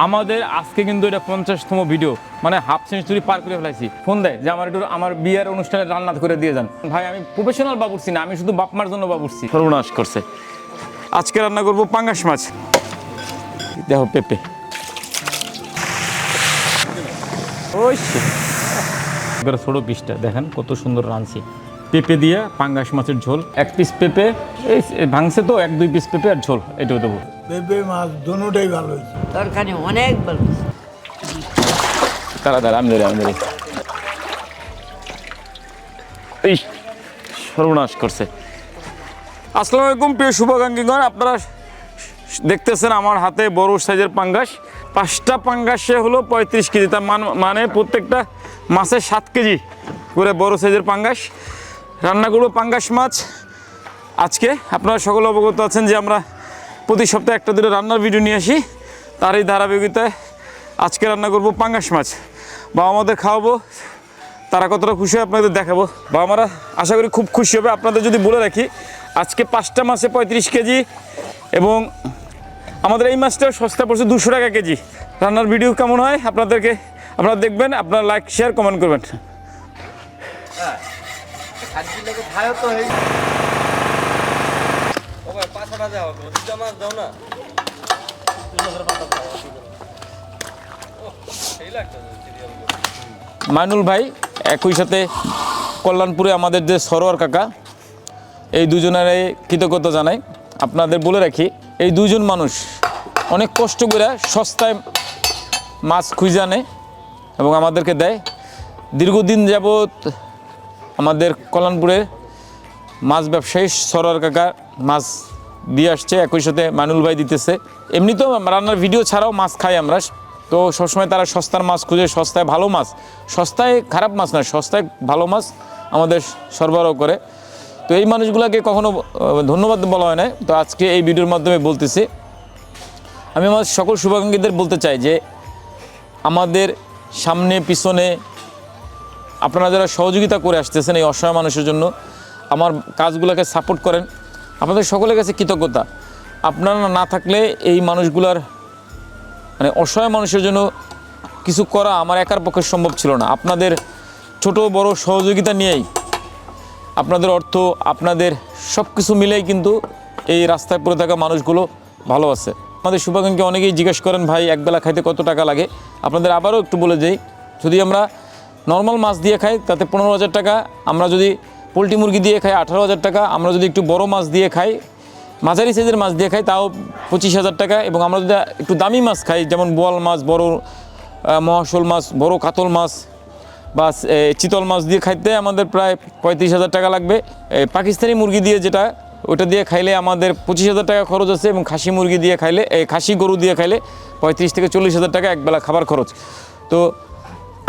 আমাদের আজকে কিন্তু এটা পঞ্চাশতম ভিডিও মানে হাফ সেঞ্চুরি পার করে ফেলাইছি। ফোন দেয় যে আমার একটু আমার বিয়ের অনুষ্ঠানে রান্না করে দিয়ে যান। ভাই আমি প্রফেশনাল বাবুরছি না আমি শুধু বাপমার জন্য বাবুরছি। সর্বনাশ করছে। আজকে রান্না করব পাঙ্গাস মাছ। দেখো পেঁপে। এবার ছোটো পিসটা দেখেন কত সুন্দর রাঁধছি। পেঁপে দিয়ে পাঙ্গাস মাছের ঝোল এক পিস পেঁপে এই ভাঙছে তো এক দুই পিস পেঁপে আর ঝোল এটাও দেবো। পেঁপে মাছ দুটোটাই ভালো হয়েছে। তরকারি অনেক ভালো হয়েছে। তারা তারা আমি ধরে আমি ধরে। এই সর্বনাশ করছে। আসসালামু আলাইকুম প্রিয় শুভাকাঙ্ক্ষীগণ আপনারা দেখতেছেন আমার হাতে বড় সাইজের পাঙ্গাস। পাঁচটা পাঙ্গাসে হলো পঁয়ত্রিশ কেজি তার মান- মানে প্রত্যেকটা মাছের সাত কেজি করে বড় সাইজের পাঙ্গাস। রান্না করব পাঙ্গাস মাছ। আজকে আপনারা সকলে অবগত আছেন যে আমরা প্রতি সপ্তাহে একটা দুটো রান্নার ভিডিও নিয়ে আসি। তার এই ধারাবাহিকতায় আজকে রান্না করব পাঙ্গাস মাছ। বা আমাদের খাওয়াবো, তারা কতটা খুশি হয় আপনাদের দেখাবো। বা আমরা আশা করি খুব খুশি হবে। আপনাদের যদি বলে রাখি, আজকে পাঁচটা মাছে পঁয়ত্রিশ কেজি এবং আমাদের এই মাছটা সস্তা পড়ছে দুশো টাকা কেজি। রান্নার ভিডিও কেমন হয় আপনাদেরকে আপনারা দেখবেন, আপনারা লাইক শেয়ার কমেন্ট করবেন। মাইনুল ভাই, একই সাথে কল্যাণপুরে আমাদের যে সরোয়ার কাকা, এই দুজনের কৃতজ্ঞতা জানাই। আপনাদের বলে রাখি, এই দুজন মানুষ অনেক কষ্ট করে সস্তায় মাছ খুঁজে আনে এবং আমাদেরকে দেয়। দীর্ঘদিন যাবৎ আমাদের কল্যাণপুরে মাছ ব্যবসায়ী সরোয়ার কাকা মাছ দিয়ে আসছে, একই সাথে মানুল ভাই দিতেছে। এমনি তো রান্নার ভিডিও ছাড়াও মাছ খাই আমরা। তো সবসময় তারা সস্তার মাছ খুঁজে, সস্তায় ভালো মাছ। সস্তায় খারাপ মাছ না সস্তায় ভালো মাছ আমাদের সরবরাহ করে। তো এই মানুষগুলোকে কখনো ধন্যবাদ বলা হয় না তো আজকে এই ভিডিওর মাধ্যমে বলতেছি, আমি আমার সকল শুভাকাঙ্ক্ষীদের বলতে চাই যে, আমাদের সামনে, পিছনে আপনারা যারা সহযোগিতা করে আসতেছেন এই অসহায় মানুষের জন্য, আমার কাজগুলোকে সাপোর্ট করেন। আপনাদের সকলের কাছে কৃতজ্ঞতা। আপনারা না থাকলে এই মানুষগুলার মানে অসহায় মানুষের জন্য কিছু করা আমার একার পক্ষে সম্ভব ছিল না। আপনাদের ছোট বড় সহযোগিতা নিয়েই আপনাদের অর্থ, আপনাদের সব কিছু মিলেই কিন্তু এই রাস্তায় পড়ে থাকা মানুষগুলো ভালো আছে। আমাদের শুভাকাঙ্ক্ষী অনেকেই জিজ্ঞেস করেন, ভাই একবেলা খাইতে কত টাকা লাগে? আপনাদের আবারও একটু বলে যাই যদি আমরা নর্মাল মাছ দিয়ে খাই, তাতে পনেরো হাজার টাকা, আমরা যদি পোলট্রি মুরগি দিয়ে খাই আঠারো হাজার টাকা, আমরা যদি একটু বড় মাছ দিয়ে খাই, মাঝারি সাইজের মাছ দিয়ে খাই, তাও পঁচিশ হাজার টাকা এবং আমরা যদি একটু দামি মাছ খাই, যেমন বোয়াল মাছ, বড় মহাশোল মাছ, বড় কাতল মাছ বা চিতল মাছ দিয়ে খাইতে আমাদের প্রায় পঁয়ত্রিশ হাজার টাকা লাগবে। পাকিস্তানি মুরগি দিয়ে যেটা ওটা দিয়ে খাইলে আমাদের পঁচিশ হাজার টাকা খরচ আছে এবং খাসি মুরগি দিয়ে খাইলে এই খাসি গরু দিয়ে খাইলে পঁয়ত্রিশ থেকে চল্লিশ হাজার টাকা একবেলা খাবার খরচ। তো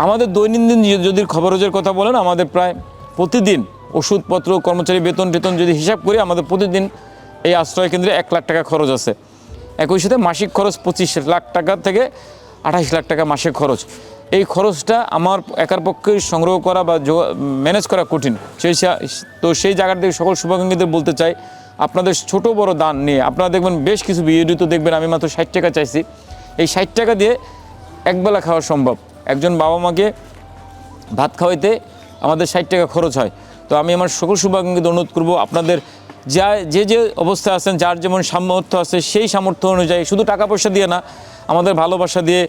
আমাদের দৈনন্দিন যদি খবরজের কথা বলেন, আমাদের প্রায় প্রতিদিন ওষুধপত্র, কর্মচারী বেতন, টেতন যদি হিসাব করি, আমাদের প্রতিদিন এই আশ্রয় কেন্দ্রে এক লাখ টাকা খরচ আছে। একই সাথে মাসিক খরচ পঁচিশ লাখ টাকা থেকে আঠাশ লাখ টাকা মাসিক খরচ। এই খরচটা আমার একার পক্ষে সংগ্রহ করা বা ম্যানেজ করা কঠিন। সেই তো সেই জায়গার থেকে সকল শুভাকাঙ্ক্ষীদের বলতে চাই, আপনাদের ছোট বড় দান নিয়ে। আপনারা দেখবেন বেশ কিছু ভিডিও তো দেখবেন আমি মাত্র ষাট টাকা চাইছি। এই ষাট টাকা দিয়ে একবেলা খাওয়া সম্ভব। একজন বাবা মাকে ভাত খাওয়াইতে আমাদের ষাট টাকা খরচ হয়। তো আমি আমার সকল শুভাকাঙ্ক্ষীদের অনুরোধ করব, আপনাদের যা, যে যে অবস্থায় আছেন, যার যেমন সামর্থ্য আছে, সেই সামর্থ্য অনুযায়ী, শুধু টাকা পয়সা দিয়ে না, আমাদের ভালোবাসা দিয়ে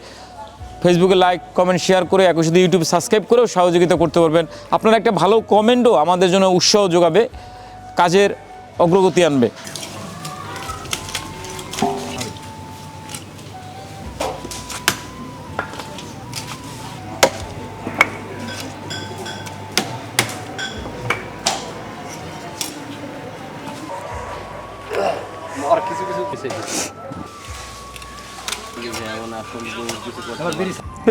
ফেসবুকে লাইক কমেন্ট শেয়ার করে, একই সাথে ইউটিউব সাবস্ক্রাইব করেও সহযোগিতা করতে পারবেন। আপনারা একটা ভালো কমেন্টও আমাদের জন্য উৎসাহ যোগাবে, কাজের অগ্রগতি আনবে।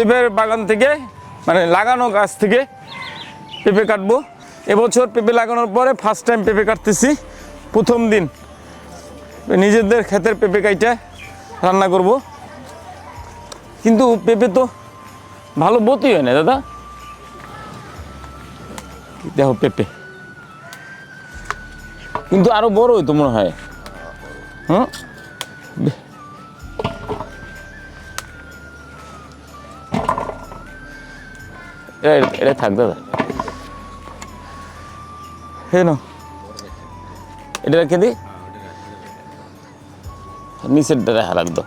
পেঁপের বাগান থেকে মানে লাগানো গাছ থেকে পেঁপে কাটবো। এবছর পেঁপে লাগানোর পরে ফার্স্ট টাইম পেঁপে কাটতেছি, প্রথম দিন। নিজেদের ক্ষেতের পেঁপে কাইটা রান্না করব। কিন্তু পেঁপে তো ভালো বতি হয় না দাদা। দেখো পেঁপে। কিন্তু আরও বড় হইতো মনে হয়। হুম? এটা থাক দাদা। হে না এটা রেখে দিই? নিচের রেখা রাখতো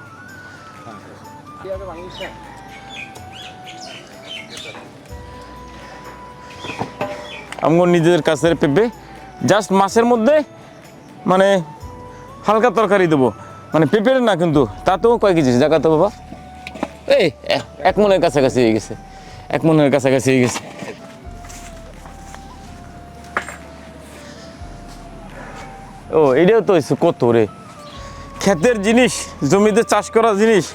আমার নিজেদের কাছের পেঁপে জাস্ট মাছের মধ্যে মানে হালকা তরকারি দেবো। মানে পেঁপের না কিন্তু তাতেও কয় কেজি জায়গা তো বাবা। এই এক মনের কাছাকাছি হয়ে গেছে। এক মনের কাছাকাছি হয়ে গেছে। ও, এটাও তো হয়েছে কত রে? ক্ষেতের জিনিস, জমিতে চাষ করা জিনিস,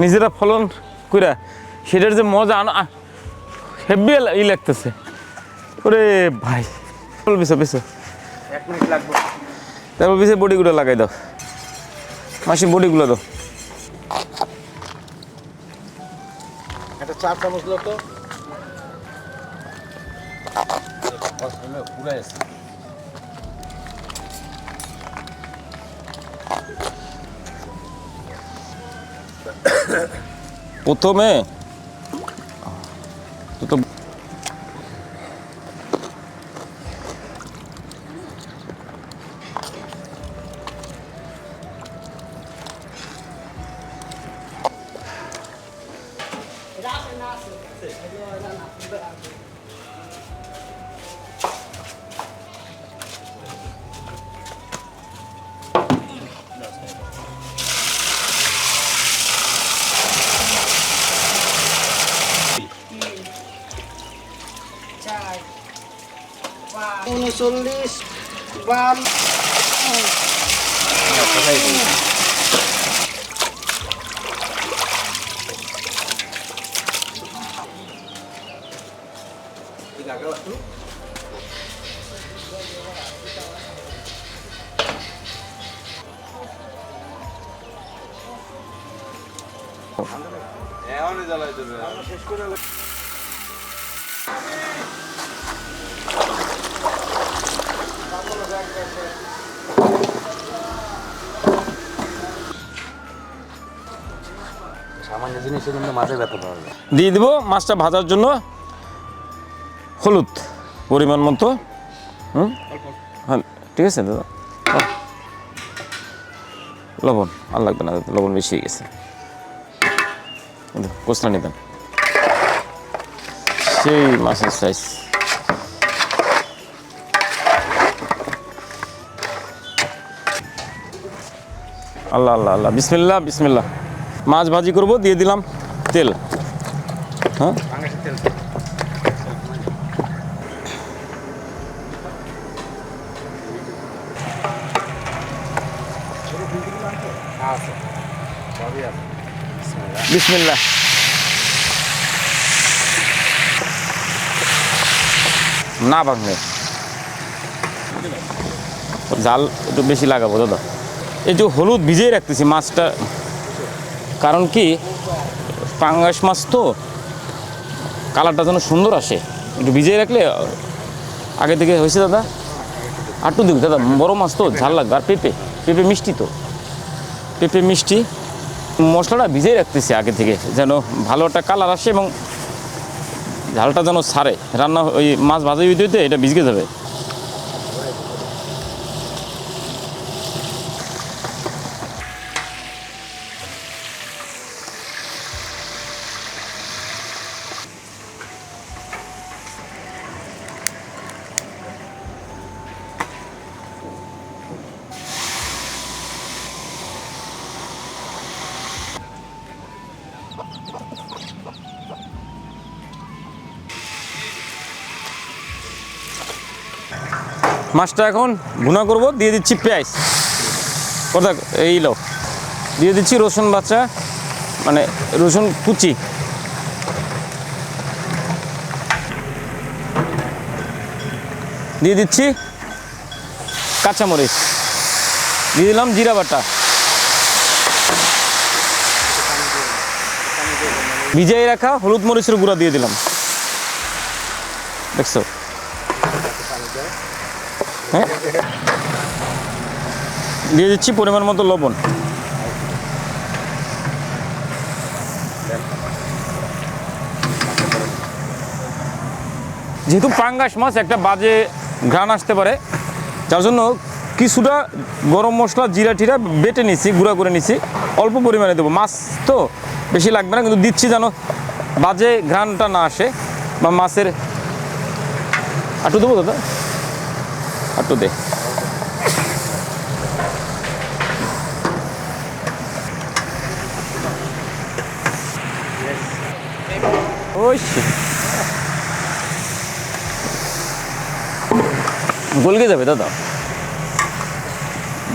নিজেরা ফলন কইরা সেটার যে মজা আনা, হেভি ই লাগতেছে। ওরে ভাই মিনিট লাগবে তারপর বিছে বডিগুলো লাগাই দাও। মাসি বডিগুলো দাও। চার চামচ আছে প্রথমে উনচল্লিশ বাম। সামান্য ব্যথা পাওয়া যায়। দিয়ে দিব মাছটা ভাজার জন্য হলুদ পরিমাণ মতো। হুম? হ্যাঁ ঠিক আছে দাদা। লবণ, আর লাগবে না লবণ বেশি হয়ে গেছে। কোসলা নিবেন। সেই মাছের সাইজ আল্লাহ আল্লাহ আল্লাহ। বিসমিল্লাহ বিসমিল্লাহ। মাছ ভাজি করব, দিয়ে দিলাম তেল। হ্যাঁ? বিসমিল্লাহ। না ভাঙলে। জাল একটু বেশি লাগাবো, দাদা। এই যে হলুদ ভিজিয়ে রাখতেছি মাছটা। কারণ কি, পাঙ্গাস মাছ তো কালারটা যেন সুন্দর আসে। একটু ভিজিয়ে রাখলে, আগে থেকে হয়েছে দাদা? আটটু দিক দাদা, বড় মাছ তো, ঝাল লাগবে। আর পেঁপে পেঁপে মিষ্টি তো। পেঁপে মিষ্টি, মশলাটা ভিজিয়ে রাখতেছি আগে থেকে, যেন ভালো একটা কালার আসে এবং ঝালটা যেন ছাড়ে। রান্না, ওই মাছ ভাজা হইতে এটা ভিজকে যাবে। মাছটা এখন ভুনা করব, দিয়ে দিচ্ছি পেঁয়াজ। কথা এই লো, দিয়ে দিচ্ছি রসুন বাচ্চা মানে রসুন কুচি। দিয়ে দিচ্ছি কাঁচামরিচ। দিয়ে দিলাম জিরা বাটা। ভিজাই রাখা হলুদ মরিচের গুঁড়া দিয়ে দিলাম। দেখছ? হ্যাঁ? দিয়ে দিচ্ছি পরিমাণ মতো লবণ। যেহেতু পাঙ্গাস মাছ, একটা বাজে ঘ্রাণ আসতে পারে, যার জন্য কিছুটা গরম মশলা, জিরা টিরা বেটে নিছি, গুঁড়া করে নিছি। অল্প পরিমাণে দেবো। মাছ তো বেশি লাগবে না, কিন্তু দিচ্ছি যেন বাজে ঘ্রাণটা না আসে, বা মাছের আটু দেবো দাদা? আটু দে। গলকে যাবে দাদা।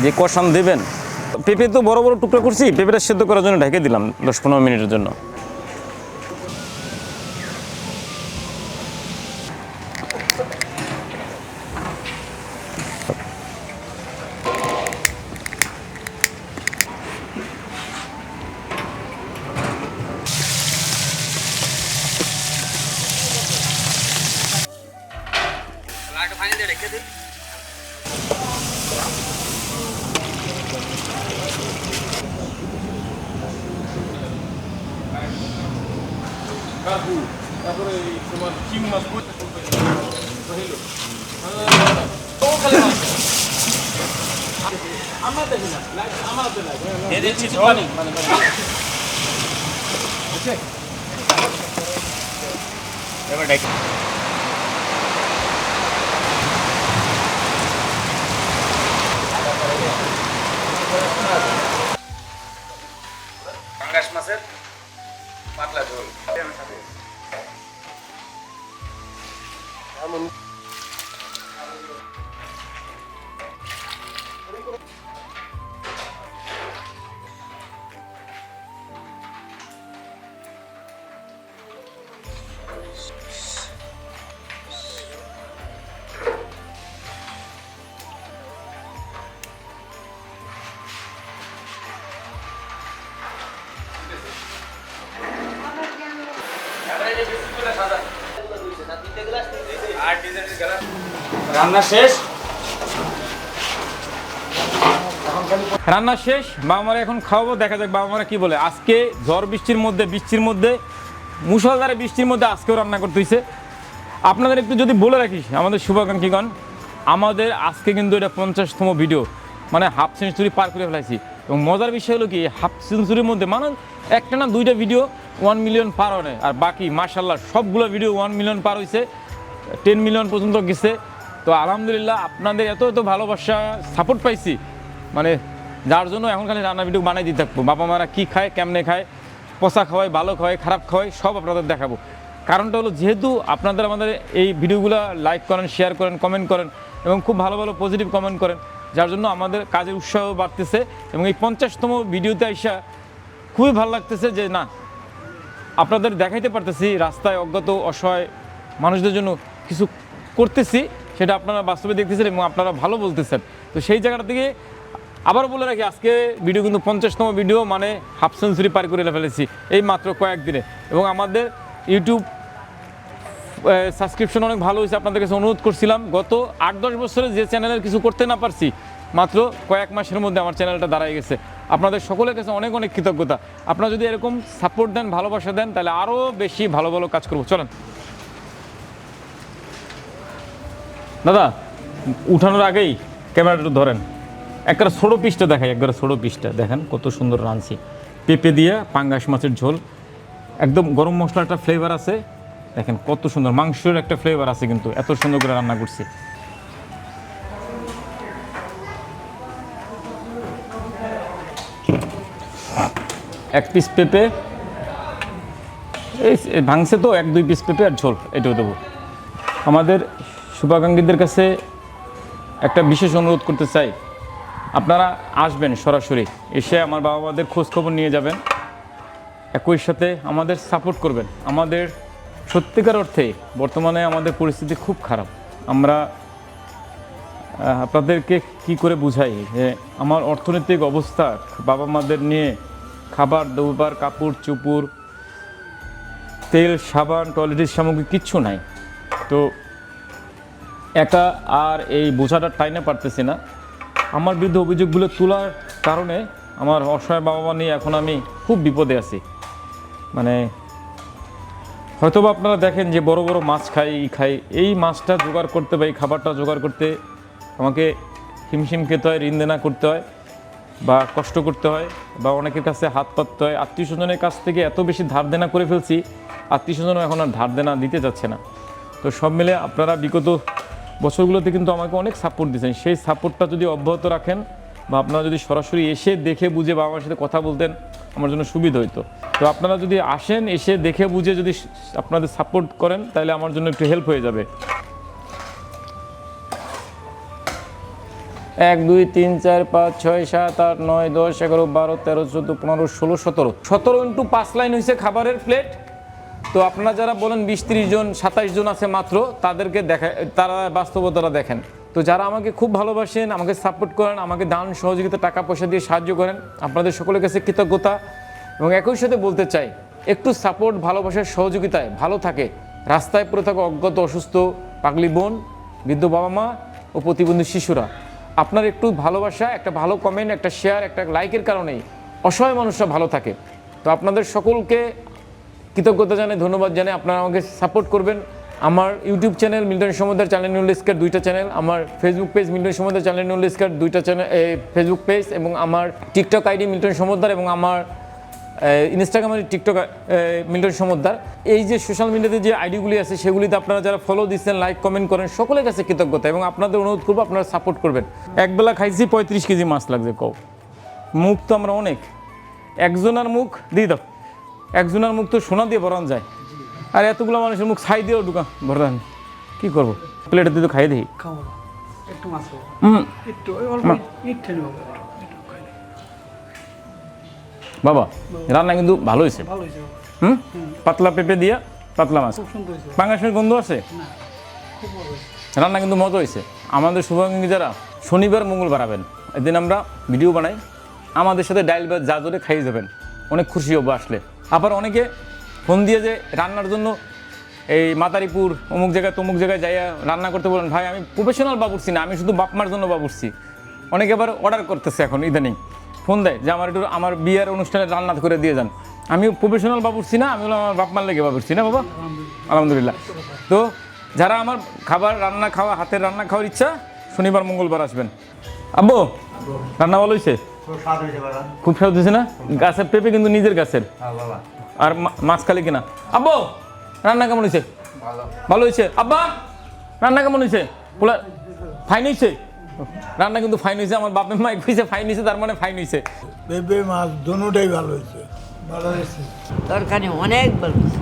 যে কষান দেবেন। পেঁপে তো বড় বড় টুকরা করছি পেঁপেটা সেদ্ধ করার জন্য ঢেকে দিলাম দশ পনেরো মিনিটের জন্য। পাঙ্গাস মাছের পাতলা ঝোল রান্না শেষ? রান্না শেষ বাবা মারা এখন খাওয়াবো, দেখা যাক বাবা মারা কি বলে। আজকে ঝড় বৃষ্টির মধ্যে বৃষ্টির মধ্যে মুসলধারে বৃষ্টির মধ্যে আজকেও রান্না করতে হয়েছে আপনাদের একটু যদি বলে রাখিস, আমাদের শুভাকাঙ্ক্ষীগণ, আমাদের আজকে কিন্তু এটা পঞ্চাশতম ভিডিও মানে হাফ সেঞ্চুরি পার করে ফেলাইছি। এবং মজার বিষয় হলো কি, হাফ সেঞ্চুরির মধ্যে মানে একটা না দুইটা ভিডিও ওয়ান মিলিয়ন পার হয় আর বাকি মার্শাল্লাহ সবগুলো ভিডিও ওয়ান মিলিয়ন পার হয়েছে টেন মিলিয়ন পর্যন্ত গেছে। তো আলহামদুলিল্লাহ আপনাদের এত এত ভালোবাসা সাপোর্ট পাইছি। মানে যার জন্য এখন খালি রান্না ভিডিও বানাই দিতে থাকব। বাবা মারা কী খায়, কেমনে খায়, পচা খাওয়ায়, ভালো খাওয়ায়, খারাপ খাওয়ায়, সব আপনাদের দেখাবো। কারণটা হলো যেহেতু আপনাদের আমাদের এই ভিডিওগুলো লাইক করেন শেয়ার করেন কমেন্ট করেন এবং খুব ভালো ভালো পজিটিভ কমেন্ট করেন, যার জন্য আমাদের কাজের উৎসাহ বাড়তেছে এবং এই পঞ্চাশতম ভিডিওতে আইসা খুবই ভালো লাগতেছে যে না, আপনাদের দেখাইতে পারতেছি, রাস্তায় অজ্ঞাত, অসহায় মানুষদের জন্য কিছু করতেছি। সেটা আপনারা বাস্তবে দেখতেছেন এবং আপনারা ভালো বলতেছেন। তো সেই জায়গাটা থেকে আবার বলে রাখি, আজকে ভিডিও কিন্তু পঞ্চাশতম ভিডিও মানে হাফ সেঞ্চুরি পার করে ফেলেছি এই মাত্র কয়েকদিনে। এবং আমাদের ইউটিউব সাবস্ক্রিপশন অনেক ভালো হয়েছে, আপনাদের কাছে অনুরোধ করছিলাম, গত আট দশ বছরে যে চ্যানেলের কিছু করতে না পারছি, মাত্র কয়েক মাসের মধ্যে আমার চ্যানেলটা দাঁড়ায় গেছে। আপনাদের সকলের কাছে অনেক অনেক কৃতজ্ঞতা। আপনারা যদি এরকম সাপোর্ট দেন, ভালোবাসা দেন, তাহলে আরও বেশি ভালো ভালো কাজ করব। চলেন। দাদা, উঠানোর আগেই ক্যামেরাটা ধরেন। একবারে ছোটো পিসটা দেখাই, একবারে ছোটো পিসটা। দেখেন কত সুন্দর রাঁধছি। পেঁপে দিয়ে পাঙ্গাস মাছের ঝোল। একদম গরম মশলার একটা ফ্লেভার আছে। দেখেন কত সুন্দর, মাংসের একটা ফ্লেভার আছে কিন্তু, এত সুন্দর করে রান্না করছি। এক পিস পেঁপে। এই এই ভাঙছে তো, এক দুই পিস পেঁপে আর ঝোল, এটাও দেবো। আমাদের শুভাকাঙ্ক্ষীদের কাছে একটা বিশেষ অনুরোধ করতে চাই। আপনারা আসবেন সরাসরি, এসে আমার বাবা মাদের খোঁজ খবর নিয়ে যাবেন। একই সাথে আমাদের সাপোর্ট করবেন। আমাদের সত্যিকার অর্থে বর্তমানে আমাদের পরিস্থিতি খুব খারাপ। আমরা আপনাদেরকে কি করে বুঝাই? যে আমার অর্থনৈতিক অবস্থা বাবা মাদের নিয়ে খাবার, দৌবার কাপড়, চুপুর, তেল, সাবান, টয়লেটের সামগ্রী কিচ্ছু নাই। তো একা আর এই বোঝাটা টাইনে পারতেছি না। আমার বিরুদ্ধে অভিযোগগুলো তোলার কারণে আমার অসহায় বাবা মা নিয়ে এখন আমি খুব বিপদে আছি। মানে হয়তো বা আপনারা দেখেন যে বড় বড় মাছ খাই খাই, এই মাছটা জোগাড় করতে বা এই খাবারটা জোগাড় করতে আমাকে হিমশিম খেতে হয়, ঋণ দেনা করতে হয় বা কষ্ট করতে হয় বা অনেকের কাছে হাত পাততে হয়। আত্মীয় স্বজনের কাছ থেকে এত বেশি ধার দেনা করে ফেলছি, আত্মীয় স্বজনও এখন আর ধার দেনা দিতে যাচ্ছে না। তো সব মিলে আপনারা বিগত বছরগুলোতে কিন্তু আমাকে অনেক সাপোর্ট দিয়েছেন। সেই সাপোর্টটা যদি অব্যাহত রাখেন বা আপনারা যদি সরাসরি এসে দেখে বুঝে বা আমার সাথে কথা বলতেন, আমার জন্য সুবিধা হতো তো আপনারা যদি আসেন, এসে দেখে বুঝে যদি আপনাদের সাপোর্ট করেন, তাহলে আমার জন্য একটু হেল্প হয়ে যাবে। এক, দুই, তিন, চার, পাঁচ, ছয়, সাত, আট, নয়, দশ, এগারো, বারো, তেরো, চোদ্দ, পনেরো, ষোলো, সতেরো। সতেরো ইন্টু পাঁচ লাইন হয়েছে খাবারের প্লেট তো আপনারা যারা বলেন বিশ তিরিশ জন সাতাইশ জন আছে মাত্র, তাদেরকে দেখা তারা বাস্তবতাটা দেখেন। তো যারা আমাকে খুব ভালোবাসেন, আমাকে সাপোর্ট করেন, আমাকে দান সহযোগিতা, টাকা পয়সা দিয়ে সাহায্য করেন, আপনাদের সকলের কাছে কৃতজ্ঞতা। এবং একই সাথে বলতে চাই, একটু সাপোর্ট ভালোবাসার সহযোগিতায় ভালো থাকে। রাস্তায় পড়ে থাকা অজ্ঞাত, অসুস্থ, পাগলি বোন, বৃদ্ধ বাবা মা ও প্রতিবন্ধী শিশুরা। আপনার একটু ভালোবাসা, একটা ভালো কমেন্ট একটা শেয়ার একটা লাইকের কারণেই অসহায় মানুষরা ভালো থাকে। তো আপনাদের সকলকে কৃতজ্ঞতা জানাই, ধন্যবাদ জানাই। আপনারা আমাকে সাপোর্ট করবেন। আমার YouTube channel Milton Samudra channel নিউল স্কার দুইটা চ্যানেল আমার Facebook page Milton Samudra channel নিউল স্কার দুইটা চ্যানেল ফেসবুক পেজ এবং আমার টিকটক আইডি মিল্টন সমুদ্র এবং আমার ইনস্টাগ্রামের টিকটক মিল্টন সমুদ্র। এই যে সোশ্যাল মিডিয়াতে যে আইডিগুলি আছে, সেগুলিতে আপনারা যারা ফলো দিচ্ছেন লাইক কমেন্ট করেন, সকলের কাছে কৃতজ্ঞতা এবং আপনাদের অনুরোধ করব আপনারা সাপোর্ট করবেন। একবেলা খাইছি পঁয়ত্রিশ কেজি মাছ লাগছে, কও। মুখ তো আমরা অনেক। একজনের মুখ দিয়ে দাও। একজনের মুখ তো সোনা দিয়ে ভরান যায়। আর এতগুলো মানুষের মুখ ছাই দিয়েও ঢুকা ভরান কি করব? প্লেটে দিয়ে তো খাই দিই। বাবা রান্না কিন্তু ভালো হয়েছে। হুম? পাতলা পেঁপে দিয়া পাতলা মাছ। পাঙ্গাসের গন্ধ আছে? রান্না কিন্তু মজা হয়েছে। আমাদের শুভাঙ্গী যারা শনিবার মঙ্গলবার আবেন এদিন আমরা ভিডিও বানাই। আমাদের সাথে ডাইল বা যা জোরে খাইয়ে যাবেন অনেক খুশি হব আসলে। আবার অনেকে ফোন দিয়ে যে রান্নার জন্য এই মাতারিপুর অমুক জায়গায় তমুক জায়গায় যাইয়া রান্না করতে বলেন, ভাই, আমি প্রফেশনাল বাবুরছি না, আমি শুধু বাপমার জন্য বাবুরছি অনেকে আবার অর্ডার করতেছে এখন, ইদানিং। ফোন দেয় যে, আমার একটু, আমার বিয়ের অনুষ্ঠানে রান্না করে দিয়ে যান। আমি প্রফেশনাল বাবুরছি না, আমি আমার বাপমার লেগে বাবুরছি না বাবা? আলহামদুলিল্লাহ। তো যারা আমার খাবার রান্না খাওয়া, হাতের রান্না খাওয়ার ইচ্ছা, শনিবার, মঙ্গলবার আসবেন। আব্বু, রান্না ভালো হয়েছে খুব স্বাদ হয়েছে না? গাছের পেঁপে কিন্তু নিজের গাছের। আর মাছ খালি কিনা? আব্বু রান্না কেমন হয়েছে? ভালো। হয়েছে? আব্বা রান্না কেমন হয়েছে? পোলা ফাইন হয়েছে? রান্না কিন্তু ফাইন হয়েছে আমার বাপের মা কইছে ফাইন হয়েছে তার মানে ফাইন হয়েছে। পেঁপে মাছ দুটাই ভালো হয়েছে। ভালো হয়েছে। তরকারি অনেক ভালো হয়েছে।